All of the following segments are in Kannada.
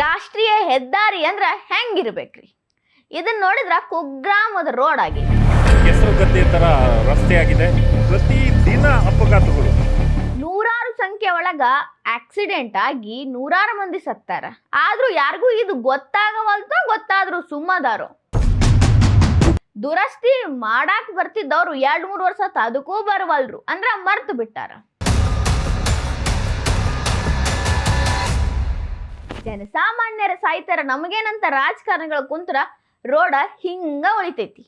ರಾಷ್ಟ್ರೀಯ ಹೆದ್ದಾರಿ ಅಂದ್ರೆ ಹೆಂಗಿರ್ಬೇಕ್ರಿ? ಇದನ್ನ ನೋಡಿದ್ರ ಕುಗ್ರಾಮದ ರೋಡ್ ಆಗಿ. ಕೆಸರು ಗದ್ದೆ ತರ ರಸ್ತೆ ಆಗಿದೆ. ಪ್ರತಿ ದಿನ ಅಪಘಾತಗಳು. ನೂರಾರು ಸಂಖ್ಯೆ ಒಳಗ ಆಕ್ಸಿಡೆಂಟ್ ಆಗಿ ನೂರಾರು ಮಂದಿ ಸತ್ತಾರ. ಆದ್ರೂ ಯಾರಿಗೂ ಇದು ಗೊತ್ತಾಗವಲ್ತೋ ಗೊತ್ತಾದ್ರು ಸುಮ್ಮದಾರು. ದುರಸ್ತಿ ಮಾಡಾಕ್ ಬರ್ತಿದ್ದವ್ರು ಎರಡ್ ಮೂರು ವರ್ಷ ಅದಕ್ಕೂ ಬರವಲ್ರು. ಅಂದ್ರ ಮರ್ತು ಬಿಟ್ಟಾರ. ಜನಸಾಮಾನ್ಯರ ಸಾಯ್ತಾರ, ನಮಗೇನಂತ ರಾಜಕಾರಣಿಗಳು ಕುಂತ್ರ ರೋಡ ಹಿಂಗ ಉಳಿತೈತಿ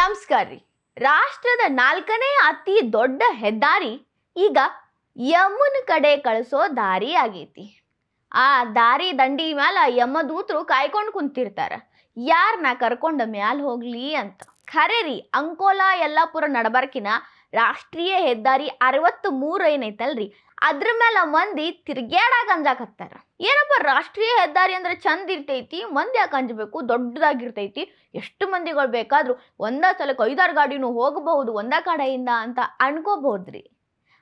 ನಮಸ್ಕಾರ ರೀ. ರಾಷ್ಟ್ರದ ನಾಲ್ಕನೇ ಅತಿ ದೊಡ್ಡ ಹೆದ್ದಾರಿ ಈಗ ಯಮುನ ಕಡೆ ಕಳಿಸೋ ದಾರಿ ಆಗೈತಿ. ಆ ದಾರಿ ದಂಡಿ ಮ್ಯಾಲ ಯಮದೂತರು ಕಾಯ್ಕೊಂಡು ಕುಂತಿರ್ತಾರ. ಯಾರನ್ನ ಕರ್ಕೊಂಡ ಮ್ಯಾಲ ಹೋಗ್ಲಿ ಅಂತ. ಖರೆ ರೀ, ಅಂಕೋಲಾ, ಯಲ್ಲಾಪುರ ನಡಬರ್ಕಿನ ರಾಷ್ಟ್ರೀಯ ಹೆದ್ದಾರಿ ಅರವತ್ತು ಮೂರು ಏನೈತಲ್ರಿ? ಅದ್ರ ಮೇಲೆ ಮಂದಿ ತಿರ್ಗ್ಯಾಡಾಗ ಅಂಜಾಕತ್ತಾರ ಏನಪ್ಪ ರಾಷ್ಟ್ರೀಯ ಹೆದ್ದಾರಿ ಅಂದ್ರೆ ಚಂದ ಇರ್ತೈತಿ, ಮಂದಿ ಯಾಕೆ ಅಂಜಬೇಕು? ದೊಡ್ಡದಾಗಿರ್ತೈತಿ. ಎಷ್ಟು ಮಂದಿಗಳು ಬೇಕಾದ್ರೂ ಒಂದೇ ಸಲಕ್ಕೆ ಐದಾರು ಗಾಡಿನೂ ಹೋಗಬಹುದು, ಒಂದೇ ಕಡೆಯಿಂದ ಅಂತ ಅನ್ಕೋಬಹುದ್ರಿ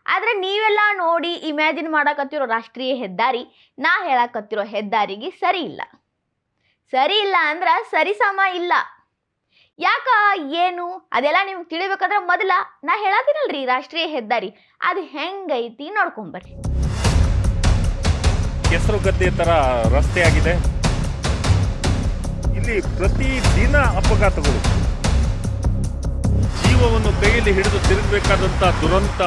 ಆದ್ರೆ ನೀವೆಲ್ಲ ನೋಡಿ ಇಮ್ಯಾಜಿನ್ ಮಾಡಕತ್ತಿರೋ ರಾಷ್ಟ್ರೀಯ ಹೆದ್ದಾರಿ, ನಾ ಹೇಳಕತ್ತಿರೋ ಹೆದ್ದಾರಿಗೆ ಸರಿ ಇಲ್ಲ. ಸರಿ ಇಲ್ಲ ಅಂದ್ರ ಸರಿಸಮ ಇಲ್ಲ. ಯಾಕ ಏನು? ಅದೆಲ್ಲ ನಿಮ್ಗೆ ತಿಳಿಬೇಕಂದ್ರೆ ಮೊದಲ ನಾ ಹೇಳತ್ತೀನಲ್ರಿ ರಾಷ್ಟ್ರೀಯ ಹೆದ್ದಾರಿ. ಅದು ಹೆಂಗೈತಿ ನೋಡ್ಕೊಂಬರ್ರಿ ಕೆಸರು ಗದ್ದೆ ತರ ರಸ್ತೆ ಆಗಿದೆ. ಇಲ್ಲಿ ಪ್ರತಿ ದಿನ ಅಪಘಾತಗಳು. ಜೀವವನ್ನು ಕೈಯಲ್ಲಿ ಹಿಡಿದು ತಿರುಗಬೇಕಾದಂತ ದುರಂತ.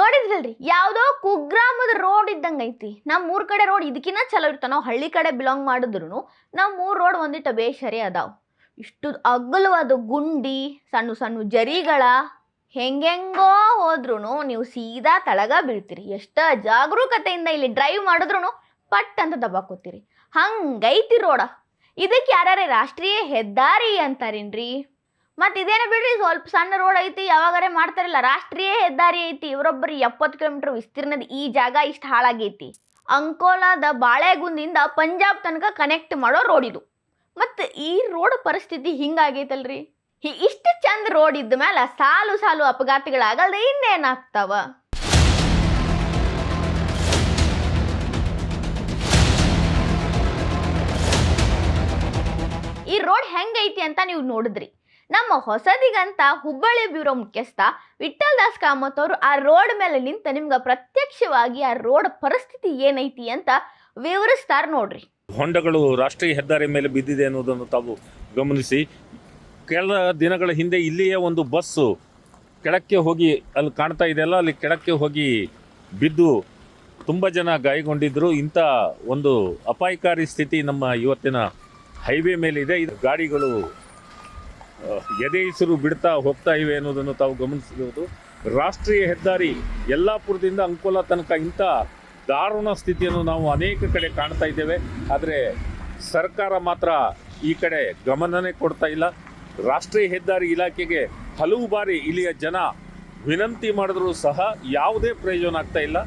ನೋಡಿದ್ರಲ್ರಿ ಯಾವುದೋ ಕುಗ್ರಾಮದ ರೋಡ್ ಇದ್ದಂಗೆ ಐತಿ ನಮ್ಮ ಊರ್ ಕಡೆ ರೋಡ್ ಇದಕ್ಕಿನ್ನ ಚಲೋ ಇರ್ತಾವ. ನಾವು ಹಳ್ಳಿ ಕಡೆ ಬಿಲಾಂಗ್ ಮಾಡಿದ್ರು ನಮ್ಮ ಊರ್ ರೋಡ್ ಒಂದಿಟ್ಟು ಬೇಷರಿ ಅದಾವ. ಇಷ್ಟು ಅಗಲವಾದ ಗುಂಡಿ, ಸಣ್ಣ ಸಣ್ಣ ಜರಿಗಳ ಹೆಂಗೆಂಗೋ ಹೋದ್ರೂ ನೀವು ಸೀದಾ ತಳಗ ಬೀಳ್ತೀರಿ. ಎಷ್ಟ ಜಾಗರೂಕತೆಯಿಂದ ಇಲ್ಲಿ ಡ್ರೈವ್ ಮಾಡಿದ್ರು ಪಟ್ ಅಂತ ದಬ್ಬಾಕೋತೀರಿ ಹಂಗೈತಿ ರೋಡ ಇದಕ್ಕೆ ಯಾರ್ಯಾರೇ ರಾಷ್ಟ್ರೀಯ ಹೆದ್ದಾರಿ ಅಂತಾರೇನ್ರಿ? ಮತ್ತು ಇದೇನ ಬಿಡ್ರಿ, ಸ್ವಲ್ಪ ಸಣ್ಣ ರೋಡ್ ಐತಿ, ಯಾವಾಗಾರೆ ಮಾಡ್ತಾರಲ್ಲ, ರಾಷ್ಟ್ರೀಯ ಹೆದ್ದಾರಿ ಐತಿ. ಇವರೊಬ್ಬರು ಎಪ್ಪತ್ತು ಕಿಲೋಮೀಟರ್ ವಿಸ್ತೀರ್ಣದ ಈ ಜಾಗ ಇಷ್ಟು ಹಾಳಾಗೈತಿ. ಅಂಕೋಲಾದ ಬಾಳೆಗುಂದಿಂದ ಪಂಜಾಬ್ ತನಕ ಕನೆಕ್ಟ್ ಮಾಡೋ ರೋಡ್ ಇದು. ಮತ್ತು ಈ ರೋಡ್ ಪರಿಸ್ಥಿತಿ ಹಿಂಗಾಗೈತಲ್ರಿ? ಇಷ್ಟು ಚಂದ ರೋಡ್ ಇದ್ದ ಮೇಲೆ ಸಾಲು ಸಾಲು ಅಪಘಾತಗಳಾಗಲ್ದೆ ಇನ್ನೇನಾಗ್ತಾವ? ಈ ರೋಡ್ ಹೆಂಗೈತಿ ಅಂತ ನೀವು ನೋಡಿದ್ರಿ. ನಮ್ಮ ಹೊಸದಿಗಂತ ಹುಬ್ಬಳ್ಳಿ ಬ್ಯೂರೋ ಮುಖ್ಯಸ್ಥ ವಿಠಲ್ ದಾಸ್ ಕಾಮತ್ ಅವರು ಆ ರೋಡ್ ಮೇಲೆ ನಿಂತ ನಿಮ್ಗೆ ಪ್ರತ್ಯಕ್ಷವಾಗಿ ಆ ರೋಡ್ ಪರಿಸ್ಥಿತಿ ಏನೈತಿ ಅಂತ ವಿವರಿಸ್ತಾರೆ ನೋಡ್ರಿ. ಹೊಂಡಗಳು ರಾಷ್ಟ್ರೀಯ ಹೆದ್ದಾರಿ ಮೇಲೆ ಬಿದ್ದಿದೆ ಅನ್ನೋದನ್ನು ತಾವು ಗಮನಿಸಿ, ಕೆಲ ದಿನಗಳ ಹಿಂದೆ ಇಲ್ಲಿಯೇ ಒಂದು ಬಸ್ಸು ಕೆಳಕ್ಕೆ ಹೋಗಿ ಅಲ್ಲಿ ಕಾಣ್ತಾ ಇದೆಯಲ್ಲ ಅಲ್ಲಿ ಕೆಳಕ್ಕೆ ಹೋಗಿ ಬಿದ್ದು ತುಂಬ ಜನ ಗಾಯಗೊಂಡಿದ್ದರು ಇಂಥ ಒಂದು ಅಪಾಯಕಾರಿ ಸ್ಥಿತಿ ನಮ್ಮ ಇವತ್ತಿನ ಹೈವೇ ಮೇಲಿದೆ ಇದು. ಗಾಡಿಗಳು ಎದೆ ಹೆಸರು ಬಿಡ್ತಾ ಹೋಗ್ತಾ ಇವೆ ಅನ್ನೋದನ್ನು ತಾವು ಗಮನಿಸಬಹುದು. ರಾಷ್ಟ್ರೀಯ ಹೆದ್ದಾರಿ ಯಲ್ಲಾಪುರದಿಂದ ಅಂಕೋಲ ತನಕ ಇಂಥ ದಾರುಣ ಸ್ಥಿತಿಯನ್ನು ನಾವು ಅನೇಕ ಕಡೆ ಕಾಣ್ತಾ ಇದ್ದೇವೆ. ಆದರೆ ಸರ್ಕಾರ ಮಾತ್ರ ಈ ಕಡೆ ಗಮನನೇ ಕೊಡ್ತಾ ಇಲ್ಲ. ರಾಷ್ಟ್ರೀಯ ಹೆದ್ದಾರಿ ಇಲಾಖೆಗೆ ಹಲವು ಬಾರಿ ಇಲ್ಲಿಯ ಜನ ವಿನಂತಿ ಮಾಡಿದ್ರೂ ಸಹ ಯಾವುದೇ ಪ್ರಯೋಜನ ಆಗ್ತಾ ಇಲ್ಲ.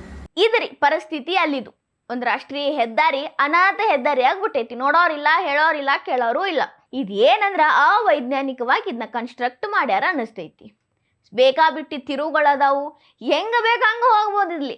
ಇದ್ರಿ ಪರಿಸ್ಥಿತಿ ಅಲ್ಲಿದು. ಒಂದು ರಾಷ್ಟ್ರೀಯ ಹೆದ್ದಾರಿ ಅನಾಥ ಹೆದ್ದಾರಿ ಆಗ್ಬಿಟ್ಟೈತಿ. ನೋಡೋರಿಲ್ಲ, ಹೇಳೋರಿಲ್ಲ, ಕೇಳೋರು ಇಲ್ಲ. ಇದೇನಂದ್ರ ಅವೈಜ್ಞಾನಿಕವಾಗಿ ಇದನ್ನ ಕನ್ಸ್ಟ್ರಕ್ಟ್ ಮಾಡ್ಯಾರ ಅನ್ನಿಸ್ತೈತಿ. ಬೇಕಾಬಿಟ್ಟಿ ತಿರುವುಗಳದಾವು ಹೆಂಗ ಬೇಕಂಗ ಹಂಗ ಹೋಗ್ಬೋದು ಇಲ್ಲಿ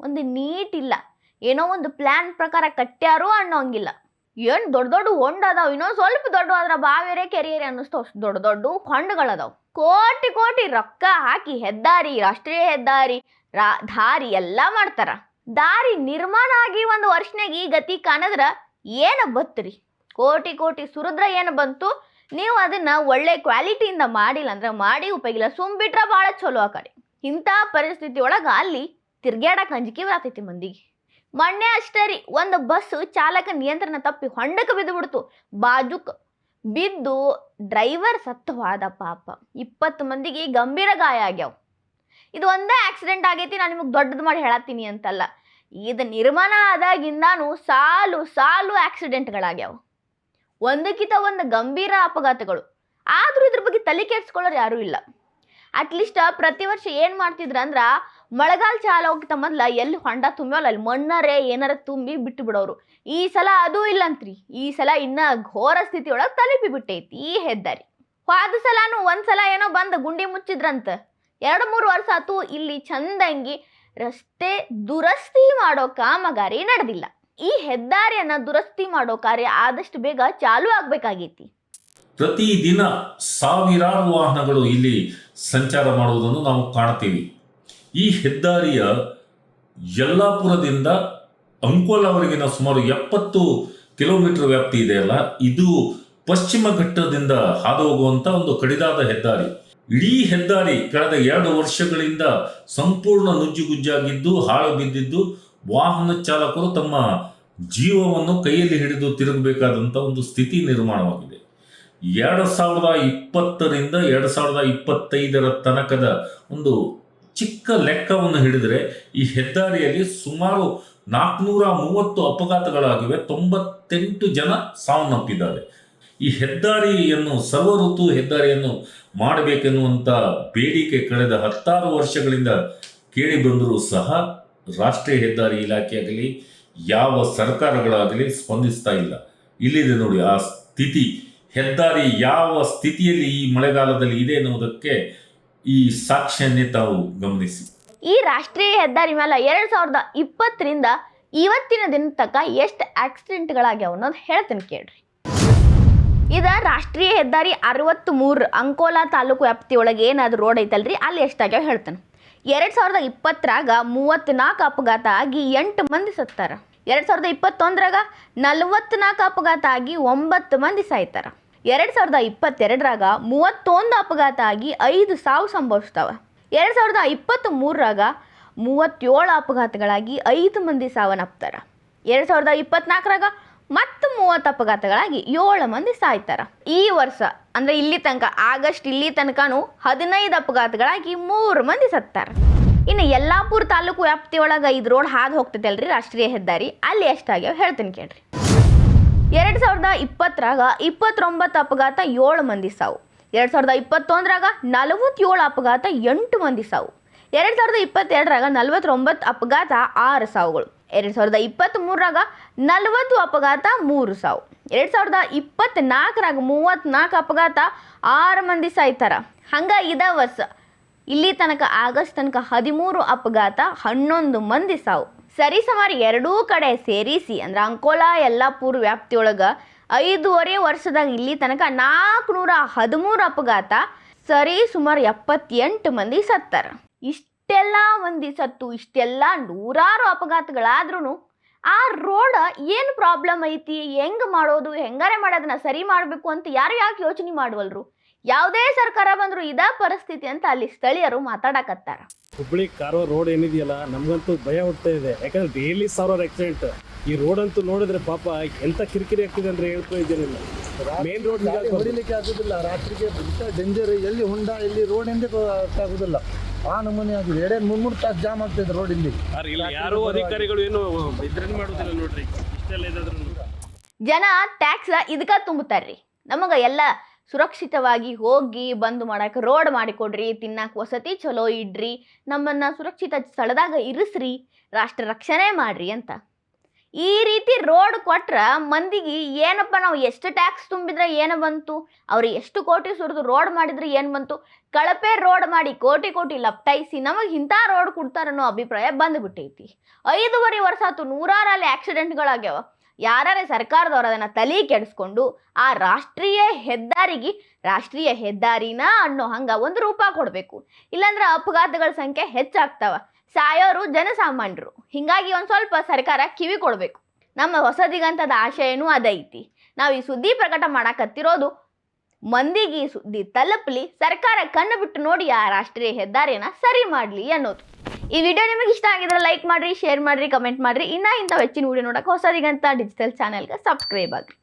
ಒಂದು ನೀಟ್ ಇಲ್ಲ ಏನೋ ಒಂದು ಪ್ಲಾನ್ ಪ್ರಕಾರ ಕಟ್ಟ್ಯಾರು ಅನ್ನೋಂಗಿಲ್ಲ. ಏನು ದೊಡ್ಡ ದೊಡ್ಡ ಹೊಂಡ ಅದಾವ, ಇನ್ನೊಂದು ಸ್ವಲ್ಪ ದೊಡ್ಡ ಅದ್ರ ಬಾವಿರೆ ಕೆರಿಯರೆ ಅನ್ನಿಸ್ತಾವ ದೊಡ್ಡ ದೊಡ್ಡ ಹೊಂಡಗಳದಾವ ಕೋಟಿ ಕೋಟಿ ರೊಕ್ಕ ಹಾಕಿ ಹೆದ್ದಾರಿ, ರಾಷ್ಟ್ರೀಯ ಹೆದ್ದಾರಿ, ರಾ, ದಾರಿ ಎಲ್ಲ ಮಾಡ್ತಾರ. ದಾರಿ ನಿರ್ಮಾಣ ಆಗಿ ಒಂದು ವರ್ಷನಾಗ ಈ ಗತಿ ಕಾಣದ್ರ ಏನ ಬತ್ರಿ ಕೋಟಿ ಕೋಟಿ ಸುರಿದ್ರ ಏನು ಬಂತು? ನೀವು ಅದನ್ನ ಒಳ್ಳೆ ಕ್ವಾಲಿಟಿಯಿಂದ ಮಾಡಿಲ್ಲ ಅಂದ್ರೆ ಮಾಡಿ ಉಪಯೋಗಿಲ್ಲ. ಸುಮ್ ಬಿಟ್ರ ಭಾಳ ಚಲೋ ಆ ಕಡೆ. ಇಂಥ ಪರಿಸ್ಥಿತಿ ಒಳಗ ಅಲ್ಲಿ ತಿರ್ಗ್ಯಾಡಕ್ ಅಂಜಿಕೆ ಬರತೈತಿ ಮಂದಿಗೆ. ಮೊನ್ನೆ ಅಷ್ಟೇ ರೀ, ಒಂದು ಬಸ್ಸು ಚಾಲಕ ನಿಯಂತ್ರಣ ತಪ್ಪಿ ಹೊಂಡಕ್ಕೆ ಬಿದ್ದು ಬಿಡ್ತು ಬಾಜುಕ್ ಬಿದ್ದು ಡ್ರೈವರ್ ಸತ್ತು ಪಾಪ. ಇಪ್ಪತ್ತು ಮಂದಿಗೆ ಗಂಭೀರ ಗಾಯ ಆಗ್ಯಾವ. ಇದು ಒಂದೇ ಆಕ್ಸಿಡೆಂಟ್ ಆಗೈತಿ, ನಾನು ನಿಮಗೆ ದೊಡ್ಡದು ಮಾಡಿ ಹೇಳತ್ತೀನಿ ಅಂತಲ್ಲ. ಇದು ನಿರ್ಮಾಣ ಆದಾಗಿಂದಾನು ಸಾಲು ಸಾಲು ಆಕ್ಸಿಡೆಂಟ್ಗಳಾಗ್ಯಾವ. ಒಂದಕ್ಕಿಂತ ಒಂದು ಗಂಭೀರ ಅಪಘಾತಗಳು. ಆದರೂ ಇದ್ರ ಬಗ್ಗೆ ತಲೆ ಕೆಡ್ಸ್ಕೊಳ್ಳೋರು ಯಾರೂ ಇಲ್ಲ. ಅಟ್ಲೀಸ್ಟ್ ಪ್ರತಿ ವರ್ಷ ಏನು ಮಾಡ್ತಿದ್ರು ಅಂದ್ರ ಮಳೆಗಾಲ ಚಾಲು ಹೋಗಿತ್ತ ಮೊದ್ಲ ಎಲ್ಲಿ ಹೊಂಡ ತುಂಬ್ಯವಲ್ಲ ಅಲ್ಲಿ ಮಣ್ಣರೆ ಏನಾರ ತುಂಬಿ ಬಿಟ್ಟು ಬಿಡೋರು ಈ ಸಲ ಅದು ಇಲ್ಲಂತ್ರಿ. ಈ ಸಲ ಇನ್ನ ಘೋರ ಸ್ಥಿತಿ ಒಳಗೆ ತಲುಪಿ ಬಿಟ್ಟೈತಿ ಈ ಹೆದ್ದಾರಿ. ಹೋದ ಸಲಾನು ಒಂದ್ಸಲ ಏನೋ ಬಂದ ಗುಂಡಿ ಮುಚ್ಚಿದ್ರಂತ. ಎರಡು ಮೂರು ವರ್ಷ ಆತು ಇಲ್ಲಿ ಚಂದಂಗಿ ರಸ್ತೆ ದುರಸ್ತಿ ಮಾಡೋ ಕಾಮಗಾರಿ ನಡೆದಿಲ್ಲ. ಈ ಹೆದ್ದಾರಿಯನ್ನ ದುರಸ್ತಿ ಮಾಡೋ ಕಾರ್ಯ ಆದಷ್ಟು ಬೇಗ ಚಾಲು ಆಗ್ಬೇಕಾಗೈತಿ. ಪ್ರತಿದಿನ ಸಾವಿರಾರು ವಾಹನಗಳು ಇಲ್ಲಿ ಸಂಚಾರ ಮಾಡುವುದನ್ನು ನಾವು ಕಾಣ್ತೀವಿ. ಈ ಹೆದ್ದಾರಿಯ ಯಲ್ಲಾಪುರದಿಂದ ಅಂಕೋಲವರೆಗಿನ ಸುಮಾರು ಎಪ್ಪತ್ತು ಕಿಲೋಮೀಟರ್ ವ್ಯಾಪ್ತಿ ಇದೆಯಲ್ಲ ಇದು ಪಶ್ಚಿಮ ಘಟ್ಟದಿಂದ ಹಾದು ಹೋಗುವಂತ ಒಂದು ಕಡಿದಾದ ಹೆದ್ದಾರಿ. ಇಡೀ ಹೆದ್ದಾರಿ ಕಳೆದ ಎರಡು ವರ್ಷಗಳಿಂದ ಸಂಪೂರ್ಣ ನುಜ್ಜುಗುಜ್ಜಾಗಿದ್ದು, ಹಾಳು ಬಿದ್ದಿದ್ದು, ವಾಹನ ಚಾಲಕರು ತಮ್ಮ ಜೀವವನ್ನು ಕೈಯಲ್ಲಿ ಹಿಡಿದು ತಿರುಗಬೇಕಾದಂಥ ಒಂದು ಸ್ಥಿತಿ ನಿರ್ಮಾಣವಾಗಿದೆ. ಎರಡು ಸಾವಿರದ ಇಪ್ಪತ್ತರಿಂದ ಎರಡು ಸಾವಿರದ ಇಪ್ಪತ್ತೈದರ ತನಕದ ಒಂದು ಚಿಕ್ಕ ಲೆಕ್ಕವನ್ನು ಹಿಡಿದರೆ ಈ ಹೆದ್ದಾರಿಯಲ್ಲಿ ಸುಮಾರು ನಾಲ್ಕುನೂರ ಮೂವತ್ತು ಅಪಘಾತಗಳಾಗಿವೆ. ತೊಂಬತ್ತೆಂಟು ಜನ ಸಾವನ್ನಪ್ಪಿದ್ದಾರೆ. ಈ ಹೆದ್ದಾರಿಯನ್ನು ಸರ್ವ ಋತು ಹೆದ್ದಾರಿಯನ್ನು ಮಾಡಬೇಕೆನ್ನುವಂಥ ಬೇಡಿಕೆ ಕಳೆದ ಹತ್ತಾರು ವರ್ಷಗಳಿಂದ ಕೇಳಿ ಬಂದರೂ ಸಹ ರಾಷ್ಟ್ರೀಯ ಹೆದ್ದಾರಿ ಇಲಾಖೆಯಾಗಲಿ ಯಾವ ಸರ್ಕಾರಗಳಾಗಲಿ ಸ್ಪಂದಿಸ್ತಾ ಇಲ್ಲ. ಇಲ್ಲಿದೆ ನೋಡಿ ಆ ಸ್ಥಿತಿ. ಹೆದ್ದಾರಿ ಯಾವ ಸ್ಥಿತಿಯಲ್ಲಿ ಈ ಮಳೆಗಾಲದಲ್ಲಿ ಇದೆ ಎನ್ನುವುದಕ್ಕೆ ಈ ಸಾಕ್ಷ್ಯನ್ನೇ ತಾವು ಗಮನಿಸಿ. ಈ ರಾಷ್ಟ್ರೀಯ ಹೆದ್ದಾರಿ ಮೇಲೆ ಎರಡ್ ಸಾವಿರದ ಇಪ್ಪತ್ತರಿಂದ ಇವತ್ತಿನ ದಿನ ತನಕ ಎಷ್ಟು ಆಕ್ಸಿಡೆಂಟ್ಗಳಾಗ್ಯಾವ ಅನ್ನೋದು ಹೇಳ್ತೀನಿ ಕೇಳ್ರಿ. ಇದ ರಾಷ್ಟ್ರೀಯ ಹೆದ್ದಾರಿ ಅರವತ್ತ್ ಮೂರು ಅಂಕೋಲಾ ತಾಲೂಕು ವ್ಯಾಪ್ತಿಯೊಳಗೆ ಏನಾದ್ರು ರೋಡ್ ಐತಲ್ರಿ? ಅಲ್ಲಿ ಎಷ್ಟಾಗ್ಯಾವ ಹೇಳ್ತೇನೆ. ಎರಡು ಸಾವಿರದ ಇಪ್ಪತ್ತರಾಗ ಮೂವತ್ತ್ನಾಲ್ಕು ಅಪಘಾತ ಆಗಿ ಎಂಟು ಮಂದಿ ಸತ್ತಾರ. ಎರಡು ಸಾವಿರದ ಇಪ್ಪತ್ತೊಂದರಾಗ ನಲವತ್ನಾಲ್ಕು ಅಪಘಾತ ಆಗಿ ಒಂಬತ್ತು ಮಂದಿ ಸಾಯ್ತಾರ. ಎರಡು ಸಾವಿರದ ಇಪ್ಪತ್ತೆರಡರಾಗ ಮೂವತ್ತೊಂದು ಅಪಘಾತ ಆಗಿ ಐದು ಸಾವು ಸಂಭವಿಸ್ತಾವೆ. ಎರಡು ಸಾವಿರದ ಇಪ್ಪತ್ತ್ ಮೂರರಾಗ ಮೂವತ್ತೇಳು ಅಪಘಾತಗಳಾಗಿ ಐದು ಮಂದಿ ಸಾವನ್ನಪ್ತಾರೆ. ಎರಡು ಸಾವಿರದ ಇಪ್ಪತ್ನಾಲ್ಕರಾಗ ಮತ್ತು ಮೂವತ್ತು ಅಪಘಾತಗಳಾಗಿ ಏಳು ಮಂದಿ ಸಾಯ್ತಾರೆ. ಈ ವರ್ಷ, ಅಂದರೆ ಇಲ್ಲಿ ತನಕ, ಆಗಸ್ಟ್ ಇಲ್ಲಿ ತನಕನೂ ಹದಿನೈದು ಅಪಘಾತಗಳಾಗಿ ಮೂರು ಮಂದಿ ಸತ್ತಾರೆ. ಇನ್ನು ಯಲ್ಲಾಪುರ ತಾಲೂಕು ವ್ಯಾಪ್ತಿಯೊಳಗೆ ಇದು ರೋಡ್ ಹಾದು ಹೋಗ್ತೈತೆ ಅಲ್ರಿ ರಾಷ್ಟ್ರೀಯ ಹೆದ್ದಾರಿ. ಅಲ್ಲಿ ಎಷ್ಟಾಗ್ಯಾವ ಹೇಳ್ತೀನಿ ಕೇಳ್ರಿ. ಎರಡು ಸಾವಿರದ ಇಪ್ಪತ್ತರಾಗ ಇಪ್ಪತ್ತೊಂಬತ್ತು ಅಪಘಾತ ಏಳು ಮಂದಿ ಸಾವು. ಎರಡು ಸಾವಿರದ ಇಪ್ಪತ್ತೊಂದರಾಗ ನಲವತ್ತೇಳು ಅಪಘಾತ ಎಂಟು ಮಂದಿ ಸಾವು. ಎರಡು ಸಾವಿರದ ಇಪ್ಪತ್ತೆರಡರಾಗ ನಲವತ್ತೊಂಬತ್ತು ಅಪಘಾತ ಆರು ಸಾವುಗಳು. ಎರಡು ಸಾವಿರದ ಇಪ್ಪತ್ತ್ಮೂರರಾಗ ನಲವತ್ತು ಅಪಘಾತ ಮೂರು ಸಾವು. ಎರಡು ಸಾವಿರದ ಇಪ್ಪತ್ತ್ನಾಲ್ಕರಾಗ ಮೂವತ್ತ್ನಾಲ್ಕು ಅಪಘಾತ ಆರು ಮಂದಿ ಸಾಯ್ತಾರ. ಹಂಗೆ ಇದ ವರ್ಷ. ಇಲ್ಲಿ ತನಕ ಆಗಸ್ಟ್ ತನಕ ಹದಿಮೂರು ಅಪಘಾತ ಹನ್ನೊಂದು ಮಂದಿ ಸಾವು. ಸರಿಸುಮಾರು ಎರಡೂ ಕಡೆ ಸೇರಿಸಿ ಅಂದ್ರೆ ಅಂಕೋಲಾ, ಯಲ್ಲಾಪುರ ವ್ಯಾಪ್ತಿಯೊಳಗೆ ಐದೂವರೆ ವರ್ಷದಾಗ ಇಲ್ಲಿ ತನಕ ನಾಲ್ಕುನೂರ ಹದಿಮೂರು ಅಪಘಾತ ಸರಿ ಸುಮಾರು ಎಪ್ಪತ್ತೆಂಟು ಮಂದಿ ಸತ್ತಾರ. ಇಷ್ಟೆಲ್ಲ ಮಂದಿ ಸತ್ತು, ಇಷ್ಟೆಲ್ಲ ನೂರಾರು ಅಪಘಾತಗಳಾದ್ರೂ ಆ ರೋಡ್ ಏನು ಪ್ರಾಬ್ಲಮ್ ಐತಿ, ಹೆಂಗೆ ಮಾಡೋದು, ಹೆಂಗಾರೆ ಮಾಡೋದನ್ನ ಸರಿ ಮಾಡಬೇಕು ಅಂತ ಯಾರು ಯಾಕೆ ಯೋಚನೆ ಮಾಡುವಲ್ರು? ಯಾವುದೇ ಸರ್ಕಾರ ಬಂದರೂ ಇದೇ ಪರಿಸ್ಥಿತಿ ಅಂತ ಅಲ್ಲಿ ಸ್ಥಳೀಯರು ಮಾತಾಡಕತ್ತಾರ. ಹುಬ್ಳಿ ಕಾರೋ ರೋಡ್ ಏನಿದೆಯಲ್ಲ ನಮ್ಗಂತೂ ಭಯ ಹುಡ್ತಾ ಇದೆ. ಯಾಕಂದ್ರೆ ಡೈಲಿ ಸಾವಿರಾರು ಆಕ್ಸಿಡೆಂಟ್ ಈ ರೋಡ್ ಅಂತೂ ನೋಡಿದ್ರೆ ಪಾಪ ಎಂತ ಕಿರಿಕಿರಿ ಆಗ್ತಿದೆ ಅಂದ್ರೆ ಹೇಳ್ತಾ ಇದ್ದೇನಿಲ್ಲ. ಮೇನ್ ರೋಡ್ ಹೊಡಿಲಿಕ್ಕೆ ಆಗುದಿಲ್ಲ. ರಾತ್ರಿಗೆ ಡೇಂಜರ್ ಎಲ್ಲಿ ಹೊಂಡ ಎಲ್ಲಿ ರೋಡ್ ಎಂದೇ ಆಗುದಿಲ್ಲ. ಆ ನಮೂನೆ ಆಗಿದೆ ಎರಡೇ ಮೂರ್ ಮೂರು ತಾಸು ಜಾಮ್ ಆಗ್ತಿದೆ ರೋಡ್ ಇಲ್ಲಿ. ಇಲ್ಲಿ ಯಾರು ಅಧಿಕಾರಿಗಳು ಏನು ಇದ್ರನ್ನ ಮಾಡೋದಿಲ್ಲ ನೋಡ್ರಿ. ಇಷ್ಟೆಲ್ಲ ಇದಾದ್ರೂ ಜನ ಟ್ಯಾಕ್ಸ್ ಇದಕ್ಕ ತುಂಬುತ್ತಾರ್ರಿ ನಮಗ ಎಲ್ಲ ಸುರಕ್ಷಿತವಾಗಿ ಹೋಗಿ ಬಂದು ಮಾಡಕ್ಕೆ ರೋಡ್ ಮಾಡಿಕೊಡ್ರಿ, ತಿನ್ನಕ್ಕೆ ವಸತಿ ಚಲೋ ಇಡ್ರಿ, ನಮ್ಮನ್ನ ಸುರಕ್ಷಿತ ಸ್ಥಳದಾಗ ಇರಿಸ್ರಿ, ರಾಷ್ಟ್ರ ರಕ್ಷಣೆ ಮಾಡ್ರಿ ಅಂತ. ಈ ರೀತಿ ರೋಡ್ ಕೊಟ್ರ ಮಂದಿಗೆ ಏನಪ್ಪ ನಾವು ಎಷ್ಟು ಟ್ಯಾಕ್ಸ್ ತುಂಬಿದ್ರೆ ಏನು ಬಂತು, ಅವ್ರು ಎಷ್ಟು ಕೋಟಿ ಸುರಿದು ರೋಡ್ ಮಾಡಿದ್ರೆ ಏನು ಬಂತು, ಕಳಪೆ ರೋಡ್ ಮಾಡಿ ಕೋಟಿ ಕೋಟಿ ಲಪ್ಟಾಯಿಸಿ ನಮಗೆ ಇಂಥ ರೋಡ್ ಕೊಡ್ತಾರನ್ನೋ ಅಭಿಪ್ರಾಯ ಬಂದ್ಬಿಟ್ಟೈತಿ. ಐದೂವರೆ ವರ್ಷ ಆತು ನೂರಾರಲ್ಲಿ ಆಕ್ಸಿಡೆಂಟ್ಗಳಾಗ್ಯಾವ ಯಾರೇ ಸರ್ಕಾರದವರು ಅದನ್ನು ತಲೆ ಕೆಡಿಸ್ಕೊಂಡು ಆ ರಾಷ್ಟ್ರೀಯ ಹೆದ್ದಾರಿಗೆ, ರಾಷ್ಟ್ರೀಯ ಹೆದ್ದಾರಿನ ಅನ್ನೋ ಹಂಗ ಒಂದು ರೂಪ ಕೊಡಬೇಕು. ಇಲ್ಲಾಂದ್ರೆ ಅಪಘಾತಗಳ ಸಂಖ್ಯೆ ಹೆಚ್ಚಾಗ್ತಾವ. ಸಾಯೋರು ಜನಸಾಮಾನ್ಯರು. ಹಿಂಗಾಗಿ ಒಂದು ಸ್ವಲ್ಪ ಸರ್ಕಾರ ಕಿವಿ ಕೊಡಬೇಕು. ನಮ್ಮ ಹೊಸದಿಗಂತದ ಆಶಯನೂ ಅದೈತಿ ನಾವು ಈ ಸುದ್ದಿ ಪ್ರಕಟ ಮಾಡಕತ್ತಿರೋದು ಮಂದಿಗೆ ಈ ಸುದ್ದಿ ತಲುಪಲಿ ಸರ್ಕಾರ ಕಣ್ಣು ಬಿಟ್ಟು ನೋಡಿ ಆ ರಾಷ್ಟ್ರೀಯ ಹೆದ್ದಾರಿಯನ್ನು ಸರಿ ಮಾಡಲಿ ಅನ್ನೋದು. ಈ ವಿಡಿಯೋ ನಿಮಗೆ ಇಷ್ಟ ಆಗಿದ್ರೆ ಲೈಕ್ ಮಾಡಿರಿ ಶೇರ್ ಮಾಡಿರಿ ಕಮೆಂಟ್ ಮಾಡಿರಿ. ಇನ್ನ ಇಂಥ ಹೆಚ್ಚಿನ ವಿಡಿಯೋ ನೋಡೋಕೆ ಹೊಸದಿಗಂತ ಡಿಜಿಟಲ್ ಚಾನಲ್ಗೆ ಸಬ್ಸ್ಕ್ರೈಬ್ ಆಗ್ರಿ.